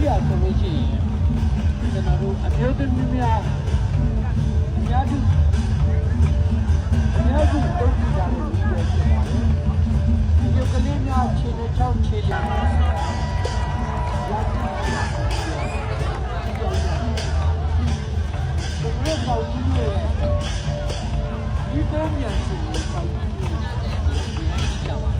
ရိယာဆိုလို့ရှိရင်ကျွန်တော်တို့အမျိုးသမီးများအများစုအများစုတုံ့ပြန်ကြလို့ဒီလိုဖြစ်ပါတယ်ဒီလိုကလေးများခြေနဲ့ချောင်းခြေလေးရောက်ပါဘူးဒီပုံမြန်စီကိုပိုင်ပြီးတော့